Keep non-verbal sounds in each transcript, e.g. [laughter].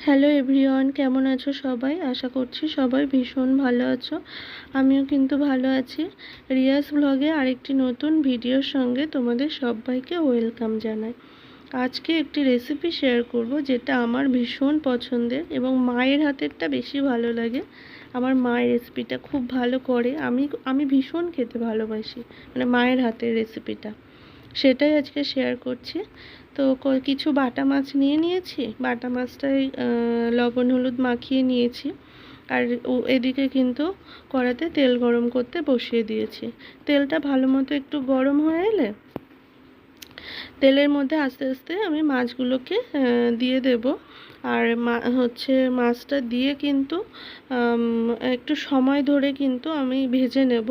Hello everyone কেমন আছো সবাই? আশা করছি সবাই ভীষণ ভালো আছো। আমিও কিন্তু ভালো আছি। রিয়াস ব্লগে আরেকটি নতুন ভিডিওর সঙ্গে তোমাদের সবাইকে ওয়েলকাম জানাই। আজকে একটি রেসিপি শেয়ার করব যেটা আমার ভীষণ পছন্দের এবং মায়ের হাতেরটা বেশি ভালো লাগে। আমার মায়ের রেসিপিটা খুব ভালো করে। আমি আমি ভীষণ খেতে ভালোবাসি। মানে মায়ের হাতের রেসিপিটা সেটাই আজকে শেয়ার করছি। তো কিছু বাটা মাছ নিয়ে নিয়েছি। বাটা মাছটাই লবণ, হলুদ মাখিয়ে নিয়েছি। আর এদিকে কিন্তু কড়াতে তেল গরম করতে বসিয়ে দিয়েছি। তেলটা ভালো মতো একটু গরম হয়ে এলে তেলের মধ্যে আস্তে আস্তে আমি মাছগুলোকে দিয়ে দেব। আর হচ্ছে মাছটা দিয়ে কিন্তু একটু সময় ধরে কিন্তু আমি ভেজে নেব।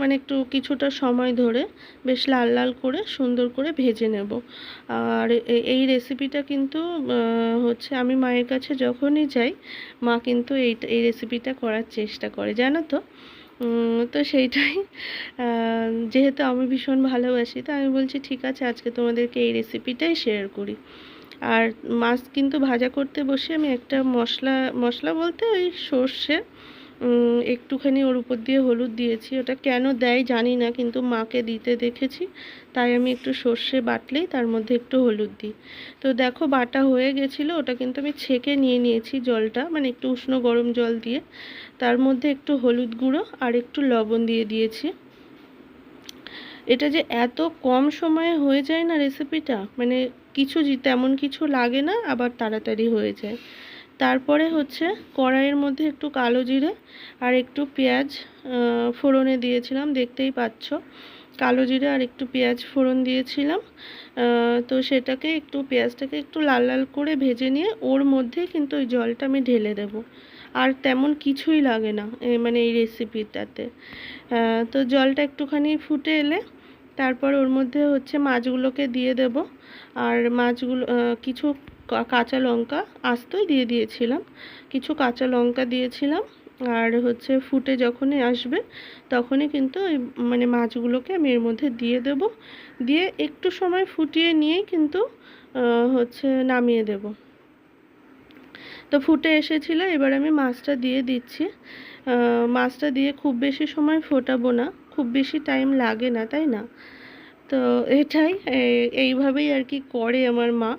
মানে একটু কিছুটা সময় ধরে বেশ লাল লাল করে সুন্দর করে ভেজে নেব। আর এই রেসিপিটা কিন্তু হচ্ছে আমি মায়ের কাছে যখনই যাই, মা কিন্তু এই এই রেসিপিটা করার চেষ্টা করে। জানো তো? তো সেইটাই। যেহেতু আমি ভীষণ ভালোবাসি, তো আমি বলছি, ঠিক আছে, আজকে তোমাদেরকে এই রেসিপিটাই শেয়ার করি। আর মাছ কিন্তু ভাজা করতে বসে আমি একটা মশলা মশলা বলতে ওই সর্ষে একটুখানি ওর উপর দিয়ে হলুদ দিয়েছি। ওটা কেন দেয় জানি না, কিন্তু মাকে দিতে দেখেছি। তাই আমি একটু সর্ষে বাটলেই তার মধ্যে একটু হলুদ দিই। তো দেখো বাটা হয়ে গেছিল, ওটা কিন্তু আমি ছেঁকে নিয়ে নিয়েছি জলটা মানে একটু উষ্ণ গরম জল দিয়ে। তার মধ্যে একটু হলুদ গুঁড়ো আর একটু লবণ দিয়ে দিয়েছি। এটা যে এত কম সময়ে হয়ে যায় না রেসিপিটা মানে কিছু তেমন কিছু লাগে না, আবার তাড়াতাড়ি হয়ে যায়। তারপরে হচ্ছে কড়াইয়ের মধ্যে একটু কালো জিরে আর একটু পেঁয়াজ ফোড়নে দিয়েছিলাম, দেখতেই পাচ্ছ। কালো জিরে আর একটু পেঁয়াজ ফোড়ন দিয়েছিলাম। তো সেটাকে একটু, পেঁয়াজটাকে একটু লাল লাল করে ভেজে নিয়ে ওর মধ্যে কিন্তু ওই জলটা আমি ঢেলে দেব। আর তেমন কিছুই লাগে না মানে এই রেসিপিটাতে। তো জলটা একটুখানি ফুটে এলে তারপর ওর মধ্যে হচ্ছে মাছগুলোকে দিয়ে দেব। আর মাছগুলো কিছু কাঁচা লঙ্কা আস্তই দিয়ে দিয়েছিলাম। কিছু কাঁচা লঙ্কা দিয়েছিলাম আর হচ্ছে ফুটে যখনই আসবে তখনই কিন্তু ওই মানে মাছগুলোকে আমি এর মধ্যে দিয়ে দেব। দিয়ে একটু সময় ফুটিয়ে নিয়েই কিন্তু হচ্ছে নামিয়ে দেব। তো ফুটে এসেছিল, এবার আমি মাছটা দিয়ে দিচ্ছি। মাছটা দিয়ে খুব বেশি সময় ফোটাবো না, খুব বেশি টাইম লাগে না, তাই না? তো এটাই এইভাবেই আর কি করে আমার মা।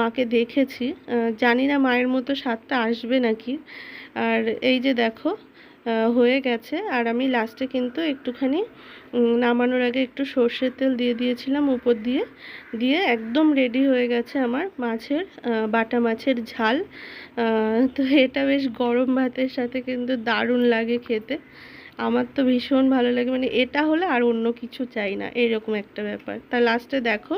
মাকে দেখেছি। জানি না মায়ের মতো স্বাদটা আসবে নাকি। আর এই যে দেখো হয়ে গেছে। আর আমি লাস্টে কিন্তু একটুখানি নামানোর আগে একটু সর্ষের তেল দিয়ে দিয়েছিলাম উপর দিয়ে। দিয়ে একদম রেডি হয়ে গেছে আমার মাছের বাটা মাছের ঝাল। তো এটা বেশ গরম ভাতের সাথে কিন্তু দারুণ লাগে খেতে। আমার তো ভীষণ ভালো লাগে মানে এটা হলে আর অন্য কিছু চাই না, এরকম একটা ব্যাপার। তা লাস্টে দেখো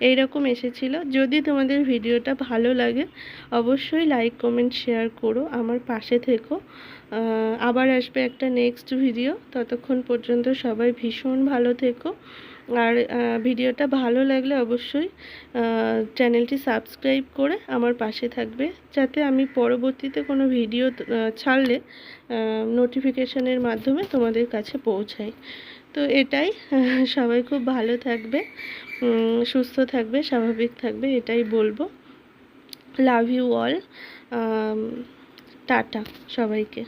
এইরকম এসেছিল। যদি তোমাদের ভিডিওটা ভালো লাগে, অবশ্যই লাইক কমেন্ট শেয়ার করো। আমার পাশে থেকো। আবার আসবে একটা নেক্সট ভিডিও ততক্ষণ পর্যন্ত সবাই ভীষণ ভালো থেকো। আর ভিডিওটা ভালো লাগলে অবশ্যই চ্যানেলটি সাবস্ক্রাইব করে আমার পাশে থাকবে। যাতে আমি পরবর্তীতে কোনো ভিডিও ছাড়লে নোটিফিকেশনের মাধ্যমে তোমাদের কাছে পৌঁছাই। তো এটাই। [laughs] সবাই খুব ভালো থাকবে। সুস্থ থাকবে স্বাভাবিক থাকবে এটাই বলব। লাভ ইউ অল টাটা সবাইকে।